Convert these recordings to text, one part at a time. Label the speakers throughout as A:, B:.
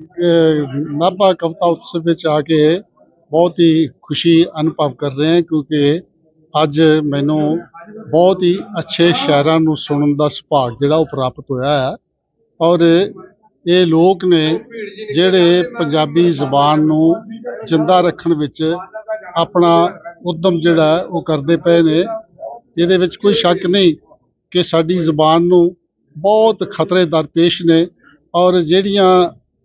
A: ਨਾਭਾ ਕਵਿਤਾ ਉਤਸਵ ਵਿੱਚ ਆ ਕੇ ਬਹੁਤ ਹੀ ਖੁਸ਼ੀ ਅਨੁਭਵ ਕਰ ਰਹੇ ਹਾਂ ਕਿਉਂਕਿ ਅੱਜ ਮੈਨੂੰ ਬਹੁਤ ਹੀ ਅੱਛੇ ਸ਼ਾਇਰਾਂ ਨੂੰ ਸੁਣਨ ਦਾ ਸੁਭਾਗ ਜਿਹੜਾ ਉਹ ਪ੍ਰਾਪਤ ਹੋਇਆ ਹੈ। ਔਰ ਇਹ ਲੋਕ ਨੇ ਜਿਹੜੇ ਪੰਜਾਬੀ ਜ਼ੁਬਾਨ ਨੂੰ ਜਿੰਦਾ ਰੱਖਣ ਵਿੱਚ ਆਪਣਾ ਉਦਮ ਜਿਹੜਾ ਉਹ ਕਰਦੇ ਪਏ ਨੇ। ਇਹਦੇ ਵਿੱਚ ਕੋਈ ਸ਼ੱਕ ਨਹੀਂ ਕਿ ਸਾਡੀ ਜ਼ੁਬਾਨ ਨੂੰ ਬਹੁਤ ਖਤਰੇ ਦਰਪੇਸ਼ ਨੇ। ਔਰ ਜਿਹੜੀਆਂ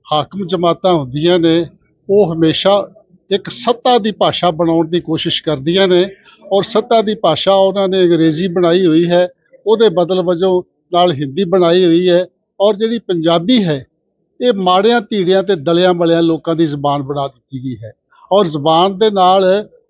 A: ਹਾਕਮ ਜਮਾਤਾਂ ਹੁੰਦੀਆਂ ਨੇ, ਉਹ ਹਮੇਸ਼ਾ ਇੱਕ ਸੱਤਾ ਦੀ ਭਾਸ਼ਾ ਬਣਾਉਣ ਦੀ ਕੋਸ਼ਿਸ਼ ਕਰਦੀਆਂ ਨੇ ਔਰ ਸੱਤਾ ਦੀ ਭਾਸ਼ਾ ਉਹਨਾਂ ਨੇ ਅੰਗਰੇਜ਼ੀ ਬਣਾਈ ਹੋਈ ਹੈ, ਉਹਦੇ ਬਦਲ ਵਜੋਂ ਨਾਲ ਹਿੰਦੀ ਬਣਾਈ ਹੋਈ ਹੈ ਔਰ ਜਿਹੜੀ ਪੰਜਾਬੀ ਹੈ, ਇਹ ਮਾੜਿਆਂ ਧੀੜਿਆਂ ਤੇ ਦਲਿਆਂ ਮਲਿਆਂ ਲੋਕਾਂ ਦੀ ਜ਼ੁਬਾਨ ਬਣਾ ਦਿੱਤੀ ਗਈ ਹੈ ਔਰ ਜ਼ੁਬਾਨ ਦੇ ਨਾਲ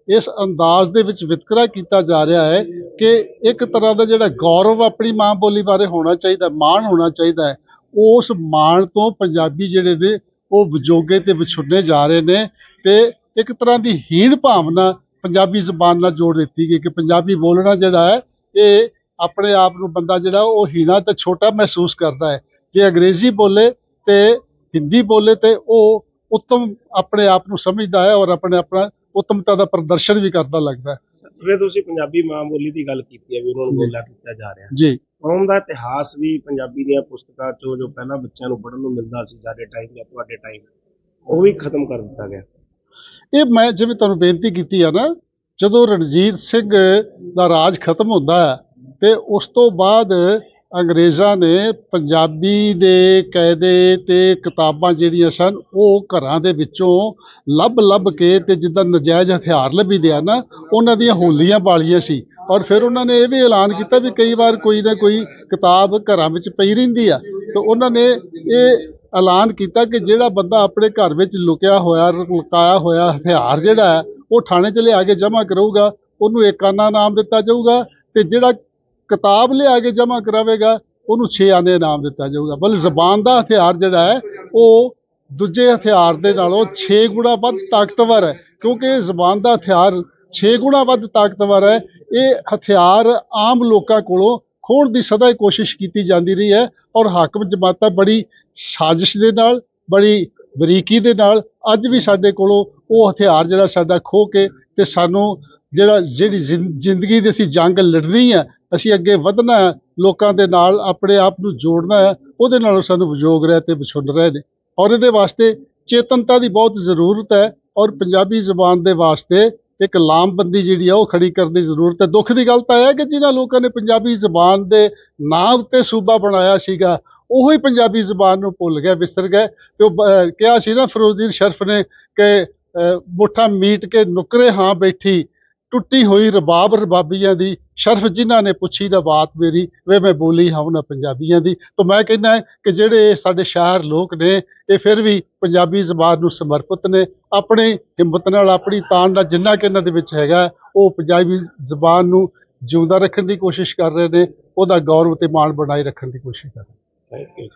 A: ਇਸ ਅੰਦਾਜ਼ ਦੇ ਵਿੱਚ ਵਿਤਕਰਾ ਕੀਤਾ ਜਾ ਰਿਹਾ ਹੈ ਕਿ ਇੱਕ ਤਰ੍ਹਾਂ ਦਾ ਜਿਹੜਾ ਗੌਰਵ ਆਪਣੀ ਮਾਂ ਬੋਲੀ ਬਾਰੇ ਹੋਣਾ ਚਾਹੀਦਾ, ਮਾਣ ਹੋਣਾ ਚਾਹੀਦਾ ਹੈ ਉਸ ਮਾਣ ਤੋਂ ਪੰਜਾਬੀ ਜਿਹੜੇ ਨੇ ਉਹ ਵਿਜੋਗੇ ਤੇ ਵਿਛੁੰਨੇ ਜਾ ਰਹੇ ਨੇ ਤੇ ਇੱਕ ਤਰ੍ਹਾਂ ਦੀ ਹੀਣ ਭਾਵਨਾ ਪੰਜਾਬੀ ਜ਼ੁਬਾਨ ਨਾਲ ਜੋੜ ਦਿੱਤੀ ਗਈ ਕਿ ਪੰਜਾਬੀ ਬੋਲਣਾ ਜਿਹੜਾ ਹੈ ਇਹ ਆਪਣੇ ਆਪ ਨੂੰ ਬੰਦਾ ਜਿਹੜਾ ਉਹ ਹੀਣਾ ਤੇ ਛੋਟਾ ਮਹਿਸੂਸ ਕਰਦਾ ਹੈ। ਜੇ ਅੰਗਰੇਜ਼ੀ ਬੋਲੇ ਤੇ ਹਿੰਦੀ ਬੋਲੇ ਤੇ ਉਹ ਉੱਤਮ ਆਪਣੇ ਆਪ ਨੂੰ ਸਮਝਦਾ ਹੈ ਔਰ ਆਪਣੇ ਆਪਣਾ ਉੱਤਮਤਾ ਦਾ ਪ੍ਰਦਰਸ਼ਨ ਵੀ ਕਰਦਾ ਲੱਗਦਾ ਹੈ।
B: ਜਿਵੇਂ ਤੁਸੀਂ ਪੰਜਾਬੀ ਮਾਂ ਬੋਲੀ ਦੀ ਗੱਲ ਕੀਤੀ ਹੈ ਵੀ ਉਹਨਾਂ ਨੂੰ ਬੋਲਾ ਕੀਤਾ ਜਾ ਰਿਹਾ
A: ਜੀ।
B: ਕੌਮ ਦਾ ਇਤਿਹਾਸ ਵੀ ਪੰਜਾਬੀ ਦੀਆਂ ਪੁਸਤਕਾਂ ਚੋਂ ਜੋ ਪਹਿਲਾਂ ਬੱਚਿਆਂ ਨੂੰ ਪੜ੍ਹਨ ਨੂੰ ਮਿਲਦਾ ਸੀ ਸਾਡੇ ਟਾਈਮ ਜਾਂ ਤੁਹਾਡੇ ਟਾਈਮ ਉਹ ਵੀ ਖਤਮ ਕਰ ਦਿੱਤਾ ਗਿਆ।
A: ਇਹ ਮੈਂ ਜਿਵੇਂ ਤੁਹਾਨੂੰ ਬੇਨਤੀ ਕੀਤੀ ਆ ਨਾ, ਜਦੋਂ ਰਣਜੀਤ ਸਿੰਘ ਦਾ ਰਾਜ ਖਤਮ ਹੁੰਦਾ ਹੈ ਤੇ ਉਸ ਤੋਂ ਬਾਅਦ ਅੰਗਰੇਜ਼ਾਂ ਨੇ ਪੰਜਾਬੀ ਦੇ ਕਾਇਦੇ ਤੇ ਕਿਤਾਬਾਂ ਜਿਹੜੀਆਂ ਸਨ, ਉਹ ਘਰਾਂ ਦੇ ਵਿੱਚੋਂ ਲੱਭ ਲੱਭ ਕੇ ਤੇ ਜਿੱਦਾਂ ਨਜਾਇਜ਼ ਹਥਿਆਰ ਲੱਭੀ ਆ ਨਾ, ਉਹਨਾਂ ਦੀਆਂ ਹੋਲੀਆਂ ਬਾਲੀਆਂ ਸੀ। ਔਰ ਫਿਰ ਉਹਨਾਂ ਨੇ ਇਹ ਵੀ ਐਲਾਨ ਕੀਤਾ ਵੀ ਕਈ ਵਾਰ ਕੋਈ ਨਾ ਕੋਈ ਕਿਤਾਬ ਘਰਾਂ ਵਿੱਚ ਪਈ ਰਹਿੰਦੀ ਆ। ਤੇ ਉਹਨਾਂ ਨੇ ਇਹ ਐਲਾਨ ਕੀਤਾ ਕਿ ਜਿਹੜਾ ਬੰਦਾ ਆਪਣੇ ਘਰ ਵਿੱਚ ਲੁਕਿਆ ਹੋਇਆ, ਲੁਕਾਇਆ ਹੋਇਆ ਹਥਿਆਰ ਜਿਹੜਾ ਹੈ, ਉਹ ਥਾਣੇ 'ਚ ਲਿਆ ਕੇ ਜਮ੍ਹਾਂ ਕਰੂਗਾ, ਉਹਨੂੰ ਏਕਾਨਾ ਨਾਮ ਦਿੱਤਾ ਜਾਊਗਾ ਤੇ ਜਿਹੜਾ ਕਿਤਾਬ ਲਿਆ ਕੇ ਜਮ੍ਹਾਂ ਕਰਾਵੇਗਾ, ਉਹਨੂੰ ਛੇ ਆਨੇ ਨਾਮ ਦਿੱਤਾ ਜਾਊਗਾ। ਬਲ ਜ਼ਬਾਨ ਦਾ ਹਥਿਆਰ ਜਿਹੜਾ ਹੈ, ਉਹ ਦੂਜੇ ਹਥਿਆਰ ਦੇ ਨਾਲੋਂ 6 ਗੁਣਾ ਵੱਧ ਤਾਕਤਵਰ ਹੈ, ਕਿਉਂਕਿ ਜ਼ਬਾਨ ਦਾ ਹਥਿਆਰ 6 ਗੁਣਾ ਵੱਧ ਤਾਕਤਵਰ ਹੈ। ਇਹ ਹਥਿਆਰ ਆਮ ਲੋਕਾਂ ਕੋਲੋਂ ਖੋਣ ਦੀ ਸਦਾ ਹੀ ਕੋਸ਼ਿਸ਼ ਕੀਤੀ ਜਾਂਦੀ ਰਹੀ ਹੈ ਔਰ ਹਾਕਮ ਜਮਾਤਾਂ ਬੜੀ ਸਾਜ਼ਿਸ਼ ਦੇ ਨਾਲ, ਬੜੀ ਬਰੀਕੀ ਦੇ ਨਾਲ ਅੱਜ ਵੀ ਸਾਡੇ ਕੋਲੋਂ ਉਹ ਹਥਿਆਰ ਜਿਹੜਾ ਸਾਡਾ ਖੋ ਕੇ ਤੇ ਸਾਨੂੰ ਜਿਹੜਾ ਜਿਹੜੀ ਜ਼ਿੰ- ਜ਼ਿੰਦਗੀ ਦੀ ਅਸੀਂ ਜੰਗ ਲੜਨੀ ਹੈ, ਅਸੀਂ ਅੱਗੇ ਵਧਣਾ ਹੈ, ਲੋਕਾਂ ਦੇ ਨਾਲ ਆਪਣੇ ਆਪ ਨੂੰ ਜੋੜਨਾ ਹੈ, ਉਹਦੇ ਨਾਲ ਸਾਨੂੰ ਵਿਜੋਗ ਰਿਹਾ ਤੇ ਵਿਛੁੰਨ ਰਹੇ ਨੇ। ਔਰ ਇਹਦੇ ਵਾਸਤੇ ਚੇਤਨਤਾ ਦੀ ਬਹੁਤ ਜ਼ਰੂਰਤ ਹੈ ਔਰ ਪੰਜਾਬੀ ਜ਼ੁਬਾਨ ਦੇ ਵਾਸਤੇ ਇੱਕ ਲਾਮਬੰਦੀ ਜਿਹੜੀ ਆ ਉਹ ਖੜੀ ਕਰਨ ਦੀ ਜ਼ਰੂਰਤ ਹੈ। ਦੁੱਖ ਦੀ ਗੱਲ ਤਾਂ ਇਹ ਹੈ ਕਿ ਜਿਹਨਾਂ ਲੋਕਾਂ ਨੇ ਪੰਜਾਬੀ ਜ਼ਬਾਨ ਦੇ ਨਾਂ ਉੱਤੇ ਸੂਬਾ ਬਣਾਇਆ ਸੀਗਾ ਉਹੋ ਹੀ ਪੰਜਾਬੀ ਜ਼ਬਾਨ ਨੂੰ ਭੁੱਲ ਗਏ ਵਿਸਰ ਗਏ ਤੇ ਉਹ ਕਿਹਾ ਸੀ ਨਾ ਫਿਰੋਜ਼ਦੀਨ ਸ਼ਰਫ ਨੇ ਕਿ ਅਹ, ਮੁੱਠਾਂ ਮੀਟ ਕੇ ਨੁਕਰੇ ਹਾਂ ਬੈਠੀ ਟੁੱਟੀ ਹੋਈ ਰਬਾਬ ਰਬਾਬੀਆਂ ਦੀ ਸ਼ਰਫ ਜਿਨ੍ਹਾਂ ਨੇ ਪੁੱਛੀ ਨਾ ਬਾਤ ਮੇਰੀ, ਵੇ ਮੈਂ ਬੋਲੀ ਹਾਂ ਉਹਨਾਂ ਪੰਜਾਬੀਆਂ ਦੀ। ਤਾਂ ਮੈਂ ਕਹਿੰਦਾ ਕਿ ਜਿਹੜੇ ਸਾਡੇ ਸ਼ਾਇਰ ਲੋਕ ਨੇ, ਇਹ ਫਿਰ ਵੀ ਪੰਜਾਬੀ ਜ਼ਬਾਨ ਨੂੰ ਸਮਰਪਿਤ ਨੇ। ਆਪਣੀ ਹਿੰਮਤ ਨਾਲ, ਆਪਣੀ ਤਾਣ ਨਾਲ ਜਿੰਨਾ ਕਿ ਇਹਨਾਂ ਦੇ ਵਿੱਚ ਹੈਗਾ, ਉਹ ਪੰਜਾਬੀ ਜ਼ਬਾਨ ਨੂੰ ਜਿਉਂਦਾ ਰੱਖਣ ਦੀ ਕੋਸ਼ਿਸ਼ ਕਰ ਰਹੇ ਨੇ, ਉਹਦਾ ਗੌਰਵ ਤੇ ਮਾਣ ਬਣਾਈ ਰੱਖਣ ਦੀ ਕੋਸ਼ਿਸ਼ ਕਰ ਰਹੇ ਨੇ।